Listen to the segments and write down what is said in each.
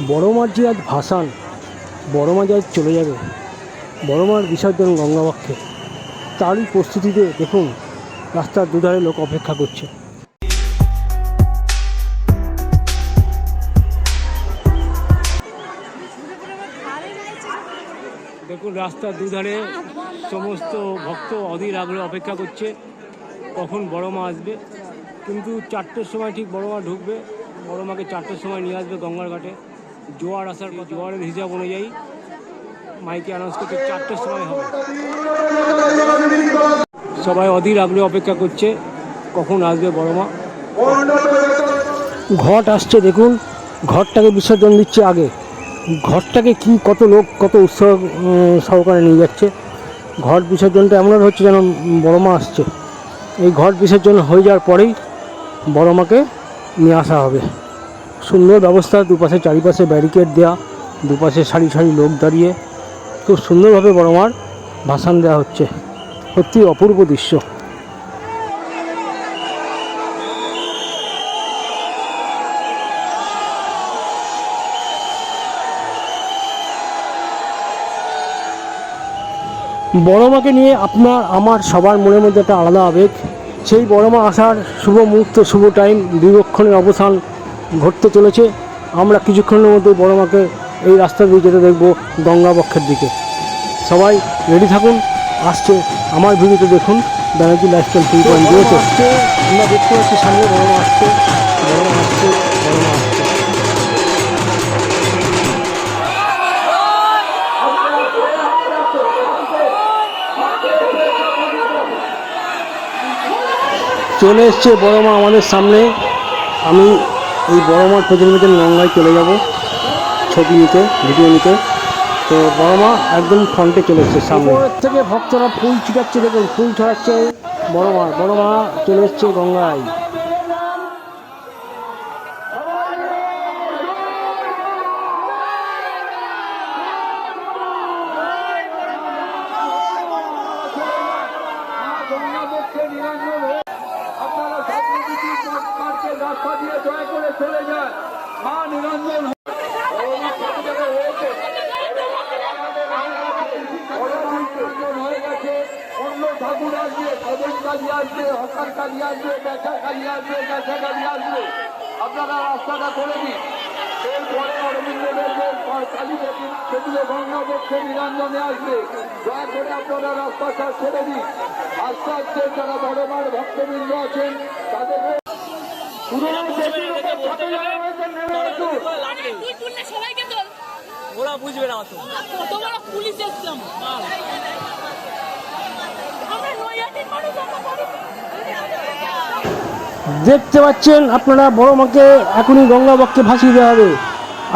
বড় মার যে আজ ভাসান, বড় মা আজ চলে যাবে। বড় মার বিসর্জন গঙ্গাবক্ষে। তারই প্রস্তুতিতে দেখুন, রাস্তার দুধারে লোক অপেক্ষা করছে। দেখুন, রাস্তার দুধারে সমস্ত ভক্ত অধীর আগ্রহে অপেক্ষা করছে, কখন বড় মা আসবে। কিন্তু চারটের সময় ঠিক বড় মা ঢুকবে, বড় মাকে চারটের সময় নিয়ে আসবে গঙ্গার ঘাটে। জোয়ার আসার পর জোয়ারের হিসাব অনুযায়ী মাইকে অ্যানাউন্স করছে চারটের সময় হবে। সবাই অধীর আগ্রহে অপেক্ষা করছে, কখন আসবে বড় মা ঘট আসছে, দেখুন ঘরটাকে বিসর্জন দিচ্ছে আগে। ঘরটাকে কি, কত লোক, কত উৎসাহ সহকারে নিয়ে যাচ্ছে? ঘট বিসর্জনটা এমন হচ্ছে যেন বড় মা আসছে। এই ঘট বিসর্জন হয়ে যাওয়ার পরেই বড় মাকে নিয়ে আসা হবে। সুন্দর ব্যবস্থা, দুপাশে চারিপাশে ব্যারিকেড দেওয়া দুপাশে সারি সারি লোক দাঁড়িয়ে। খুব সুন্দরভাবে বড় মার ভাসান দেওয়া হচ্ছে। সত্যি অপূর্ব দৃশ্য। বড় মাকে নিয়ে আপনার, আমার সবার মনের মধ্যে একটা আলাদা আবেগ। সেই বড় মা আসার শুভ মুহূর্ত, শুভ টাইম দীর্ঘক্ষণের অবসান ঘটতে চলেছে। আমরা কিছুক্ষণের মধ্যে বড় মাকে এই রাস্তা দিয়ে যেতে দেখব গঙ্গাবক্ষের দিকে। সবাই রেডি থাকুন আসছে। আমার ভিডিওতে দেখুন ব্যানার্জি লাইফস্টাইল থ্রি পয়েন্ট আসছে আমরা দেখতে পাচ্ছি সামনে বড় মা আসছে বড় মা আসছে বড় মা আসছে। চলে এসছে বড় মা আমাদের সামনে। আমি এই বড় মার পেছন পেছন গঙ্গায় চলে যাব, ছবি নিতে ভিডিও নিতে। তো বড় মা একদম ফ্রন্টে চলে এসছে, সামনে। থেকে ভক্তরা ফুল ছিটাচ্ছে, দেখুন, ফুল ছড়াচ্ছে বড় মা বড় মা চলে এসছে গঙ্গায়। আপনারা সবকিছু মার্কে রাস্তা দিয়ে দয়া করে চলে যান। মা নিরঞ্জন হয়ে গেছে অন্য ঠাকুর আসবে সদন কাজী আসবে হকার কাজী আসবে বেচা কাজী আসবে আসবে আপনারা রাস্তাটা করে দিন। এরপরে অরবিন্দদের যে কালী দেখুন সেগুলো গঙ্গাবক্ষে নিরঞ্জনে আসবে। দয়া করে আপনারা রাস্তাটা ছেড়ে তাদের ওরা বুঝবে না কত পুলিশ এসছিলাম আমরা নৈয়াটির মানুষ আমরা পারি দেখতে পাচ্ছেন, আপনারা বড় মাকে এখনই গঙ্গাবক্ষে ভাসিয়ে দেওয়া হবে।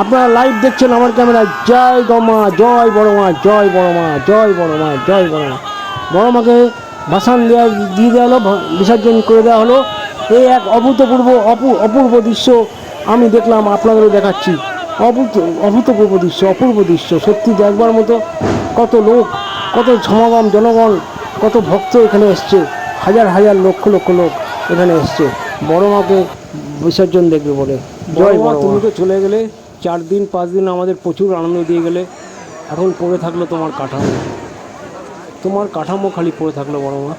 আপনারা লাইভ দেখছেন আমার ক্যামেরায় জয় গমা জয় বড় মা, জয় বড় মা, জয় বড় মা, জয় বড় মা। বড় মাকে ভাসান দেওয়া, দিয়ে দেওয়া হলো বিসর্জন করে দেওয়া হলো। এই এক অভূতপূর্ব, অপু, অপূর্ব দৃশ্য আমি দেখলাম, আপনাদেরও দেখাচ্ছি। অভূত, অভূতপূর্ব দৃশ্য, অপূর্ব দৃশ্য। সত্যি দেখবার মতো কত লোক, কত সমাগম, জনগণ, কত ভক্ত এখানে এসছে। হাজার হাজার লক্ষ লক্ষ লোক এখানে এসছে। বড় মাকে বিসর্জন দেখবে বলে। জয় মা। তুমি তো চলে গেলে চার দিন পাঁচ দিন আমাদের প্রচুর আনন্দ দিয়ে গেলে। এখন পড়ে থাকল তোমার কাঠামো। তোমার কাঠামো খালি পড়ে থাকল বড় মা।